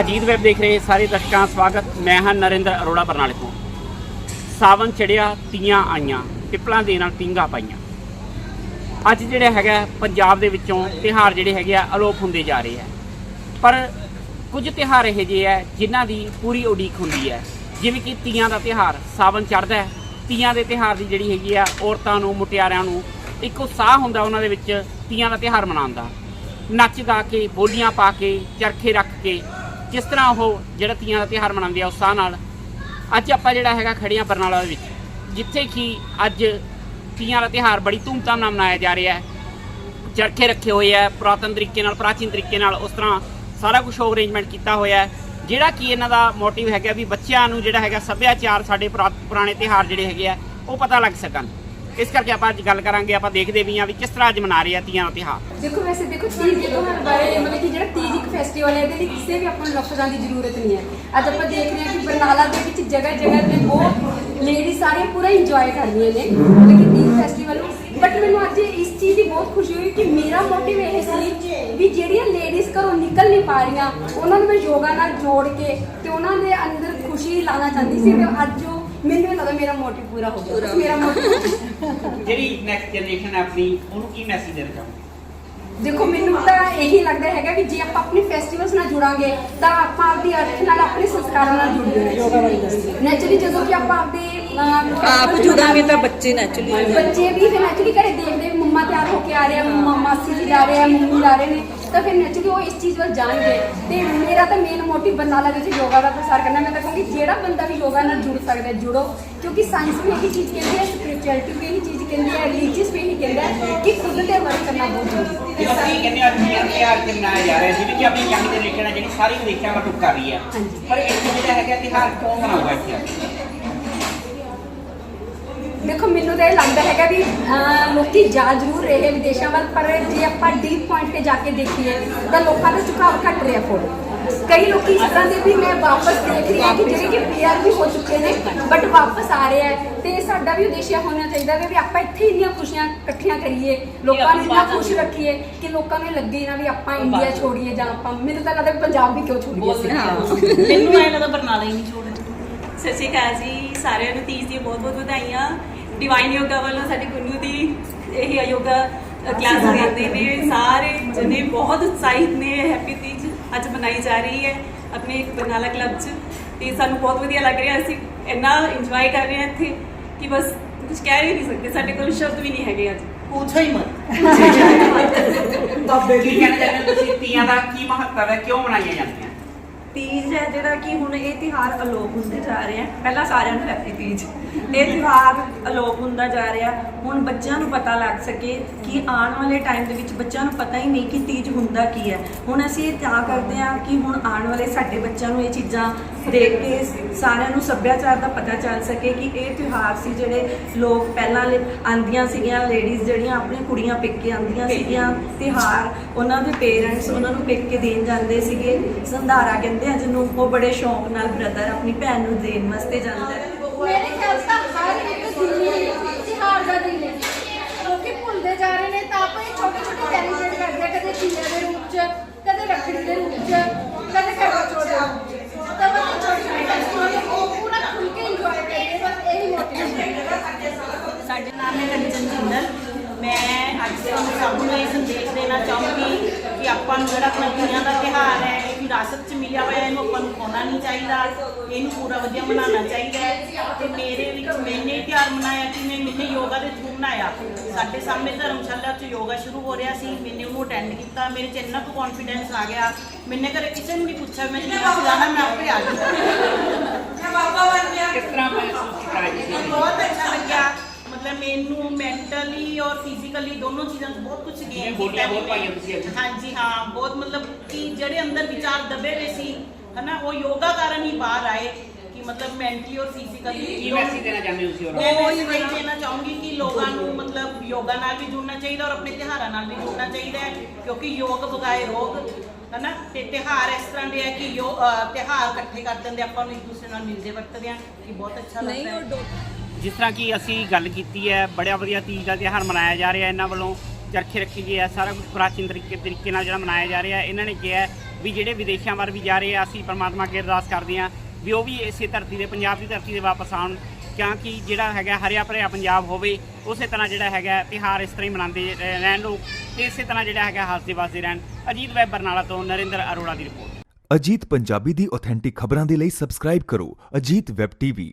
Ajit web ਦੇਖ ਰਹੇ ਸਾਰੇ ਦਰਸ਼ਕਾਂ ਦਾ ਸਵਾਗਤ। ਮੈਂ ਹਾਂ ਨਰਿੰਦਰ ਅਰੋੜਾ ਬਰਨਾਲੇ ਤੋਂ। ਸਾਵਨ ਚੜਿਆ, ਤੀਆਂ ਆਈਆਂ, ਪਿੱਪਲਾਂ ਦੇ ਨਾਲ ਪੀਂਗਾ ਪਾਈਆਂ। ਅੱਜ ਜਿਹੜਾ ਹੈਗਾ, ਪੰਜਾਬ ਦੇ ਵਿੱਚੋਂ ਤਿਹਾਰ ਜਿਹੜੇ ਹੈਗੇ ਆ, ਅਲੋਪ ਹੁੰਦੇ ਜਾ ਰਹੇ ਆ। ਪਰ ਕੁਝ ਤਿਹਾਰ ਇਹੋ ਜਿਹੇ ਆ, ਜਿਨ੍ਹਾਂ ਦੀ ਪੂਰੀ ਉਡੀਕ ਹੁੰਦੀ ਹੈ ਜਿਵੇਂ ਕਿ ਤੀਆਂ ਦਾ ਤਿਹਾਰ ਸਾਵਨ ਚੜ੍ਹਦਾ ਹੈ। ਤੀਆਂ ਦੇ ਤਿਹਾਰ ਦੀ ਜਿਹੜੀ ਹੈਗੀ ਆ, ਔਰਤਾਂ ਨੂੰ ਮੁਟਿਆਰਿਆਂ ਨੂੰ ਇੱਕ ਉਤਸ਼ਾਹ ਹੁੰਦਾ ਉਹਨਾਂ ਦੇ ਵਿੱਚ ਤੀਆਂ ਦਾ ਤਿਹਾਰ ਮਨਾਉਣ ਦਾ। ਨੱਚ ਗਾ ਕੇ, ਬੋਲੀਆਂ ਪਾ ਕੇ, ਚਰਖੇ ਰੱਖ ਕੇ ਜਿਸ ਤਰ੍ਹਾਂ ਉਹ ਜਿਹੜਾ ਤੀਆਂ ਦਾ ਤਿਹਾਰ ਮਨਾਉਂਦੇ ਆ ਉਤਸ਼ਾਹ ਨਾਲ ਅੱਜ ਆਪਾਂ ਜਿਹੜਾ ਹੈਗਾ ਖੜੀਆਂ ਬਰਨਾਲਾ ਦੇ ਵਿੱਚ, ਜਿੱਥੇ ਕਿ ਅੱਜ ਤੀਆਂ ਦਾ ਤਿਹਾਰ ਬੜੀ ਧੂਮਧਾਮ ਨਾਲ ਮਨਾਇਆ ਜਾ ਰਿਹਾ ਹੈ। ਚਰਖੇ ਰੱਖੇ ਹੋਏ ਆ, ਪੁਰਾਤਨ ਤਰੀਕੇ ਨਾਲ, ਪ੍ਰਾਚੀਨ ਤਰੀਕੇ ਨਾਲ ਉਸ ਤਰ੍ਹਾਂ ਸਾਰਾ ਕੁਝ ਅਰੇਂਜਮੈਂਟ ਕੀਤਾ ਹੋਇਆ ਹੈ। ਜਿਹੜਾ ਕਿ ਇਹਨਾਂ ਦਾ ਮੋਟਿਵ ਹੈਗਾ ਵੀ ਬੱਚਿਆਂ ਨੂੰ ਜਿਹੜਾ ਹੈਗਾ ਸੱਭਿਆਚਾਰ ਸਾਡੇ ਪੁਰਾ- ਪੁਰਾਣੇ ਤਿਹਾਰ ਜਿਹੜੇ ਹੈਗੇ ਆ, ਉਹ ਪਤਾ ਲੱਗ ਸਕਣ। ਇਸ ਕਰਕੇ ਆਪਾਂ ਅੱਜ ਗੱਲ ਕਰਾਂਗੇ, ਆਪਾਂ ਦੇਖਦੇ ਵੀ ਹਾਂ ਵੀ ਕਿਸ ਤਰ੍ਹਾਂ ਅੱਜ ਮਨਾ ਰਹੇ ਆ ਤੀਆਂ ਦਾ ਤਿਹਾਰ ਦੇਖੋ, ਵੈਸੇ ਦੇਖੋ, ਤੀਜ ਦੇ ਤਿਉਹਾਰ ਬਾਰੇ ਮਤਲਬ ਕਿ ਜਿਹੜਾ ਤੀਜ ਇੱਕ ਫੈਸਟੀਵਲ ਹੈ, ਇਹਦੇ ਲਈ ਕਿਸੇ ਵੀ ਆਪਾਂ ਨੂੰ ਲਫ਼ਜ਼ਾਂ ਦੀ ਜ਼ਰੂਰਤ ਨਹੀਂ ਹੈ। ਅੱਜ ਆਪਾਂ ਦੇਖ ਰਹੇ ਹਾਂ ਕਿ ਬਰਨਾਲਾ ਦੇ ਵਿੱਚ ਜਗ੍ਹਾ ਜਗ੍ਹਾ ਤੇ ਬਹੁਤ ਲੇਡੀ ਸਾਰੀਆਂ ਪੂਰਾ ਇੰਜੋਏ ਕਰ ਰਹੀਆਂ ਨੇ, ਮਤਲਬ ਕਿ ਤੀਜ ਫੈਸਟੀਵਲ ਨੂੰ। ਬਟ ਮੈਨੂੰ ਅੱਜ ਇਸ ਚੀਜ਼ ਦੀ ਬਹੁਤ ਖੁਸ਼ੀ ਹੋਈ ਕਿ ਮੇਰਾ ਮੋਟਿਵ ਇਹ ਸੀ ਵੀ ਜਿਹੜੀਆਂ ਲੇਡੀਜ਼ ਘਰੋਂ ਨਿਕਲ ਨਹੀਂ ਪਾ ਰਹੀਆਂ, ਉਹਨਾਂ ਨੂੰ ਮੈਂ ਯੋਗਾ ਨਾਲ ਜੋੜ ਕੇ ਤੇ ਉਹਨਾਂ ਦੇ ਅੰਦਰ ਖੁਸ਼ੀ ਲਾਣਾ ਚਾਹੁੰਦੀ ਸੀ। ਤੇ ਅੱਜ ਉਹ ਮੈਨੂੰ ਲੱਗਦਾ ਮੇਰਾ ਮੋਟਿਵ ਪੂਰਾ ਹੋ ਗਿਆ। ਮੇਰਾ ਮੋਟਿਵ ਜਿਹੜੀ ਨੈਕਸਟ ਜਨਰੇਸ਼ਨ ਹੈ ਆਪਣੀ ਉਹਨੂੰ ਕੀ ਮੈਸੇਜ ਦੇਣਾ ਚਾਹੁੰਦੇ ਦੇਖੋ ਮੈਨੂੰ ਤਾਂ ਇਹੀ ਲੱਗਦਾ ਹੈਗਾ ਕਿ ਜੇ ਆਪਾਂ ਆਪਣੇ ਫੈਸਟੀਵਲਸ ਨਾਲ ਜੁੜਾਂਗੇ ਤਾਂ ਆਪਾਂ ਆਪਦੀ ਅਰਥ ਨਾਲ ਆਪਣੇ ਸੰਸਕਾਰਾਂ ਨਾਲ ਜੁੜਦੇ ਨੈਚੁਰਲੀ ਜਦੋਂ ਕਿ ਆਪਾਂ ਆਪਦੇ ਆਪ ਜੁੜਾਂਗੇ ਤਾਂ ਬੱਚੇ ਨੈਚੁਰਲੀ ਬੱਚੇ ਵੀ ਫਿਰ ਨੈਚੁਰਲੀ ਘਰੇ ਦੇਖਦੇ ਕੇ ਆ ਰਹੇ ਆ ਮਾਸੀ ਜੀ ਜਾ ਰਹੇ ਆ ਮੰਮੀ ਜਾ ਰਹੇ ਨੇ। ਤਾਂ ਫਿਰ ਨੈਚੁਰਲੀ ਉਹ ਇਸ ਚੀਜ਼ ਵੱਲ ਜਾਣਗੇ। ਤੇ ਮੇਰਾ ਤਾਂ ਮੇਨ ਮੋਟਿਵ ਬਰਨਾਲਾ ਵਿੱਚ ਯੋਗਾ ਦਾ ਪ੍ਰਸਾਰ ਕਰਨਾ ਮੈਂ ਤਾਂ ਕਹੂੰਗੀ ਜਿਹੜਾ ਬੰਦਾ ਵੀ ਯੋਗਾ ਨਾਲ ਜੁੜ ਸਕਦਾ ਜੁੜੋ। ਕਿਉਂਕਿ ਸਾਇੰਸ ਵੀ ਇਹੀ ਚੀਜ਼ ਕਹਿੰਦੀ ਹੈ ਸਪਿਰਚੁਅਲਿਟੀ ਵੀ ਇਹੀ ਚੀਜ਼ ਕਹਿੰਦੀ ਹੈ ਰਿਲੀਜੀਅਸ ਵੀ ਇਹੀ ਕਹਿੰਦਾ ਹੈ ਕਿ ਖੁਦ ਤੇ ਵਰਕ ਕਰਨਾ ਬਹੁਤ ਜ਼ਰੂਰੀ ਹੈ। ਅਸੀਂ ਕਹਿੰਦੇ ਆ ਤੀਆਂ ਦਾ ਤਿਹਾਰ ਕਿ ਮਨਾਇਆ ਜਾ ਰਿਹਾ ਜਿਵੇਂ ਕਿ ਆਪਣੀ ਯੰਗ ਜਨਰੇਸ਼ਨ ਹੈ ਜਿਹੜੀ ਸਾਰੀ ਦੇਖਿਆ ਵਾ ਟੁੱਕ ਕਰ ਰਹੀ ਹੈ। ਪਰ ਇੱਥੇ ਜਿਹੜਾ ਹੈਗਾ ਤਿਹਾਰ ਕਿਉਂ ਮਨਾਊਗਾ ਇੱਥੇ ਦੇਖੋ ਮੈਨੂੰ ਤਾਂ ਇਹ ਲੱਗਦਾ ਹੈਗਾ ਵੀ ਲੋਕੀ ਜਾ ਜ਼ਰੂਰ ਰਹੇ ਵਿਦੇਸ਼ਾਂ ਵੱਲ ਪਰ ਜੇ ਆਪਾਂ ਡੀਪ ਪੁਆਇੰਟ ਤੇ ਜਾ ਕੇ ਦੇਖੀਏ ਤਾਂ ਲੋਕਾਂ ਦਾ ਝੁਕਾਅ ਘਟ ਰਿਹਾ ਫੋਟੋ ਕਈ ਲੋਕੀ ਇਸ ਤਰ੍ਹਾਂ ਦੇ ਵੀ ਮੈਂ ਵਾਪਸ ਦੇਖ ਰਹੀ ਹਾਂ ਕਿ ਜਿਹੜੇ ਕਿ ਪੀਆਰ ਵੀ ਹੋ ਚੁੱਕੇ ਨੇ ਬਟ ਵਾਪਸ ਆ ਰਹੇ ਹੈ ਤੇ ਸਾਡਾ ਵੀ ਉਦੇਸ਼ਿਆ ਹੋਣਾ ਚਾਹੀਦਾ ਹੈ ਵੀ ਆਪਾਂ ਇੱਥੇ ਇੰਨੀਆਂ ਖੁਸ਼ੀਆਂ ਇਕੱਠੀਆਂ ਕਰੀਏ ਲੋਕਾਂ ਨੂੰ ਇੰਨਾ ਖੁਸ਼ ਰੱਖੀਏ ਕਿ ਲੋਕਾਂ ਨੂੰ ਲੱਗੇ ਨਾ ਵੀ ਆਪਾਂ ਇੰਡੀਆ ਛੋੜੀਏ ਜਾਂ ਆਪਾਂ ਮੈਨੂੰ ਤਾਂ ਲੱਗਦਾ ਪੰਜਾਬ ਵੀ ਕਿਉਂ ਛੋੜੀਏ ਅਸੀਂ। ਮੈਨੂੰ ਐ ਲੱਗਦਾ ਬਰਨਾਲਾ ਹੀ ਨਹੀਂ ਛੋੜਨਾ। ਸਤਿ ਸ਼੍ਰੀ ਅਕਾਲ ਜੀ ਸਾਰਿਆਂ ਨੂੰ ਤੀਜ ਦੀਆਂ ਬਹੁਤ ਬਹੁਤ ਵਧਾਈਆਂ। ਡਿਵਾਈਨ ਯੋਗਾ ਵੱਲੋਂ ਸਾਡੀ ਗੁੰਨੂ ਦੀ ਇਹ ਯੋਗਾ ਕਲਾਸ ਕਰਦੇ ਨੇ। ਸਾਰੇ ਜਨੇ ਬਹੁਤ ਉਤਸ਼ਾਹਿਤ ਨੇ ਹੈਪੀ ਤੀਜ ਅੱਜ ਮਨਾਈ ਜਾ ਰਹੀ ਹੈ ਆਪਣੇ ਬਰਨਾਲਾ ਕਲੱਬ 'ਚ। ਤੇ ਸਾਨੂੰ ਬਹੁਤ ਵਧੀਆ ਲੱਗ ਰਿਹਾ ਅਸੀਂ ਇੰਨਾ ਇੰਜੋਏ ਕਰ ਰਹੇ ਹਾਂ ਇੱਥੇ ਕਿ ਬਸ ਕੁਝ ਕਹਿ ਹੀ ਨਹੀਂ ਸਕਦੇ ਸਾਡੇ ਕੋਲ ਸ਼ਬਦ ਵੀ ਨਹੀਂ ਹੈਗੇ ਅੱਜ। ਪੁੱਛੋ ਹੀ ਮਤ। ਕੀ ਕਹਿਣਾ ਚਾਹੁੰਦੇ ਹੋ ਤੁਸੀਂ? ਤੀਆਂ ਦਾ ਕੀ ਮਹੱਤਵ ਹੈ? ਕਿਉਂ ਮਨਾਈਆਂ ਜਾਂਦੀਆਂ? ਤੀਜ ਹੈ ਜਿਹੜਾ ਕਿ ਹੁਣ ਇਹ ਤਿਹਾਰ ਅਲੋਪ ਹੁੰਦੇ ਜਾ ਰਹੇ ਆ ਪਹਿਲਾਂ ਸਾਰਿਆਂ ਨੂੰ ਹੈਪੀ ਤੀਜ। ਇਹ ਤਿਹਾਰ ਅਲੋਪ ਹੁੰਦਾ ਜਾ ਰਿਹਾ। ਹੁਣ ਬੱਚਿਆਂ ਨੂੰ ਪਤਾ ਲੱਗ ਸਕੇ ਕਿ ਆਉਣ ਵਾਲੇ ਟਾਈਮ ਦੇ ਵਿੱਚ ਬੱਚਿਆਂ ਨੂੰ ਪਤਾ ਹੀ ਨਹੀਂ ਕਿ ਤੀਜ ਹੁੰਦਾ ਕੀ ਹੈ। ਹੁਣ ਅਸੀਂ ਇਹ ਤਾਂ ਕਰਦੇ ਆ ਕਿ ਹੁਣ ਆਉਣ ਵਾਲੇ ਸਾਡੇ ਬੱਚਿਆਂ ਨੂੰ ਇਹ ਚੀਜ਼ਾਂ ਦੇਖ ਕੇ ਸਾਰਿਆਂ ਨੂੰ ਸੱਭਿਆਚਾਰ ਦਾ ਪਤਾ ਚੱਲ ਸਕੇ ਕਿ ਇਹ ਤਿਉਹਾਰ ਸੀ ਜਿਹੜੇ ਲੋਕ ਪਹਿਲਾਂ ਲੇ- ਆਉਂਦੀਆਂ ਸੀਗੀਆਂ ਲੇਡੀਜ਼ ਜਿਹੜੀਆਂ ਆਪਣੀਆਂ ਕੁੜੀਆਂ ਪੇਕੇ ਆਉਂਦੀਆਂ ਸੀਗੀਆਂ, ਤਿਉਹਾਰ। ਉਹਨਾਂ ਦੇ ਪੇਰੈਂਟਸ ਉਹਨਾਂ ਨੂੰ ਪੇਕੇ ਦੇਣ ਜਾਂਦੇ ਸੀਗੇ। ਸੰਧਾਰਾ ਕਹਿੰਦੇ ਆ, ਜਿਹਨੂੰ ਉਹ ਬੜੇ ਸ਼ੌਂਕ ਨਾਲ ਬ੍ਰਦਰ ਆਪਣੀ ਭੈਣ ਨੂੰ ਦੇਣ ਵਾਸਤੇ ਜਾਂਦਾ ਹੈ। ਮੇਰੇ ਖਿਆਲ ਤਾਂ ਹਰ ਇੱਕ ਦਿਨ ਤਿਹਾਰ ਦਾ ਦਿਨ ਹੈ। ਲੋਕੀ ਭੁੱਲਦੇ ਜਾ ਰਹੇ ਨੇ, ਤਾਂ ਆਪਾਂ ਇਹ ਛੋਟੇ ਛੋਟੇ ਸੈਲੀਬ੍ਰੇਟ ਕਰਦੇ ਆ, ਕਦੇ ਤੀਆਂ ਦੇ ਰੂਪ ਚ, ਕਦੇ ਰੱਖੜੀ ਦੇ ਰੂਪ ਚ, ਕਦੇ ਕਰਵਾ ਚੌਥ ਦੇ ਰੂਪ ਚ। ਤਾਂ ਬਸ ਇਹ ਛੋਟੇ ਉਹ ਪੂਰਾ ਖੁੱਲ ਕੇ ਇੰਜੋਏ ਕਰੀਏ ਬਸ ਇਹੀ ਮੋਟੀਵੇਸ਼ਨ ਸਾਡੇ ਨਾਮ ਹੈ ਕੰਚਨ ਜਿੰਦਲ। ਮੈਂ ਅੱਜ ਤੁਹਾਨੂੰ ਸਭ ਨੂੰ ਇਹ ਸੰਦੇਸ਼ ਦੇਣਾ ਚਾਹੂੰਗੀ ਕਿ ਆਪਾਂ ਨੂੰ ਜਿਹੜਾ ਆਪਣਾ ਵਿਰਾਸਤ 'ਚ ਮਿਲਿਆ ਹੋਇਆ, ਇਹਨੂੰ ਆਪਾਂ ਨੂੰ ਪਾਉਣਾ ਨਹੀਂ ਚਾਹੀਦਾ। ਇਹਨੂੰ ਪੂਰਾ ਵਧੀਆ ਮਨਾਉਣਾ ਚਾਹੀਦਾ ਹੈ। ਤੇ ਮੇਰੇ ਵਿੱਚ ਮੈਨੇ ਇਹ ਤਿਉਹਾਰ ਮਨਾਇਆ ਕਿ ਮੈਂ ਮੈਨੇ ਯੋਗਾ ਦੇ ਥਰੂ ਮਨਾਇਆ ਸਾਡੇ ਸਾਹਮਣੇ ਧਰਮਸ਼ਾਲਾ 'ਚ ਯੋਗਾ ਸ਼ੁਰੂ ਹੋ ਰਿਹਾ ਸੀ। ਮੈਨੇ ਉਹਨੂੰ ਅਟੈਂਡ ਕੀਤਾ। ਮੇਰੇ 'ਚ ਇੰਨਾ ਕੁ ਕੌਨਫੀਡੈਂਸ ਆ ਗਿਆ। ਮੈਨੇ ਕਦੇ ਕਿਸੇ ਨੂੰ ਨਹੀਂ ਪੁੱਛਿਆ, ਮੈਂ ਜਿਹੜਾ ਜਾਣਾ? ਮੈਂ ਆਪੇ ਆ ਗਈ ਕਿਸ ਤਰ੍ਹਾਂ ਮਹਿਸੂਸ ਕੀਤਾ ਹੈ ਤੁਸੀਂ ਬਹੁਤ ਅੱਛਾ ਲੱਗਿਆ ਮਤਲਬ ਮੈਨੂੰ ਮੈਂਟਲੀ ਔਰ ਫਿਜ਼ੀਕਲੀ ਦੋਨੋਂ ਚੀਜ਼ਾਂ ਤੋਂ ਬਹੁਤ ਕੁਝ ਗੇਨ ਬੋਲੀਆਂ ਬਹੁਤ ਪਾਈਆਂ ਤੁਸੀਂ ਅੱਜ। ਹਾਂਜੀ ਹਾਂ ਬਹੁਤ ਮਤਲਬ ਕਿ ਜਿਹੜੇ ਅੰਦਰ ਵਿਚਾਰ ਦਬੇ ਹੋਏ ਸੀ ਹਨਾ ਉਹ ਯੋਗਾ ਕਾਰਨ ਹੀ ਬਾਹਰ ਆਏ ਕਿ ਮਤਲਬ ਮੈਂਟਲੀ ਔਰ ਕੀ ਫਿਜ਼ੀਕਲੀ ਮੈਸੇਜ ਦੇਣਾ ਚਾਹੁੰਦੇ ਹੋ ਤੁਸੀਂ ਹੋਰ ਮੈਂ ਉਹ ਹੀ ਦੇਣਾ ਚਾਹੂੰਗੀ ਕਿ ਲੋਕਾਂ ਨੂੰ ਮਤਲਬ ਯੋਗਾ ਨਾਲ ਵੀ ਜੁੜਨਾ ਚਾਹੀਦਾ ਔਰ ਆਪਣੇ ਤਿਉਹਾਰਾਂ ਨਾਲ ਵੀ ਜੁੜਨਾ ਚਾਹੀਦਾ ਹੈ ਕਿਉਂਕਿ ਯੋਗ ਬਗਾਏ ਰੋਗ ਹਨਾ ਤੇ ਤਿਉਹਾਰ ਇਸ ਤਰ੍ਹਾਂ ਦੇ ਆ ਕਿ ਯੋ ਅਹ ਤਿਉਹਾਰ ਇਕੱਠੇ ਕਰ ਦਿੰਦੇ ਆਪਾਂ ਨੂੰ ਇੱਕ ਦੂਸਰੇ ਨਾਲ ਮਿਲਦੇ ਵਰਤਦੇ ਆ ਕਿ ਬਹੁਤ ਅੱਛਾ ਲੱਗਦਾ ਹੈ। ਜਿਸ ਤਰ੍ਹਾਂ ਕਿ ਅਸੀਂ ਗੱਲ ਕੀਤੀ ਹੈ ਬੜਾ ਵਧੀਆ ਤੀਜ ਦਾ ਤਿਉਹਾਰ ਮਨਾਇਆ ਜਾ ਰਿਹਾ ਇਹਨਾਂ ਵੱਲੋਂ, ਚਰਖੇ ਰੱਖੀ ਗਏ ਹੈ ਸਾਰਾ ਕੁਝ ਪ੍ਰਾਚੀਨ ਤਰੀਕੇ ਤਰੀਕੇ ਨਾਲ ਜਿਹੜਾ ਮਨਾਇਆ ਜਾ ਰਿਹਾ ਇਹਨਾਂ ਨੇ ਕਿਹਾ ਵੀ ਜਿਹੜੇ ਵਿਦੇਸ਼ਾਂ ਵੱਲ ਵੀ ਜਾ ਰਹੇ ਆ, ਅਸੀਂ ਪਰਮਾਤਮਾ ਅੱਗੇ ਅਰਦਾਸ ਕਰਦੇ ਹਾਂ ਵੀ ਉਹ ਵੀ ਇਸੇ ਧਰਤੀ ਦੇ, ਪੰਜਾਬ ਦੀ ਧਰਤੀ ਦੇ ਵਾਪਸ ਆਉਣ ਕਿਉਂਕਿ ਜਿਹੜਾ ਹੈਗਾ ਹਰਿਆ ਭਰਿਆ ਪੰਜਾਬ ਹੋਵੇ, ਉਸੇ ਤਰ੍ਹਾਂ ਜਿਹੜਾ ਹੈਗਾ ਤਿਹਾਰ ਇਸ ਤਰ੍ਹਾਂ ਹੀ ਮਨਾਉਂਦੇ ਰਹਿਣ ਲੋਕ ਤੇ ਇਸੇ ਤਰ੍ਹਾਂ ਜਿਹੜਾ ਹੈਗਾ ਹੱਸਦੇ ਵਸਦੇ ਰਹਿਣ। ਅਜੀਤ ਵੈਬ ਬਰਨਾਲਾ ਤੋਂ ਨਰਿੰਦਰ ਅਰੋੜਾ ਦੀ ਰਿਪੋਰਟ। ਅਜੀਤ ਪੰਜਾਬੀ ਦੀ ਆਥੈਂਟਿਕ ਖਬਰਾਂ ਦੇ ਲਈ ਸਬਸਕ੍ਰਾਈਬ ਕਰੋ ਅਜੀਤ ਵੈਬ ਟੀਵੀ।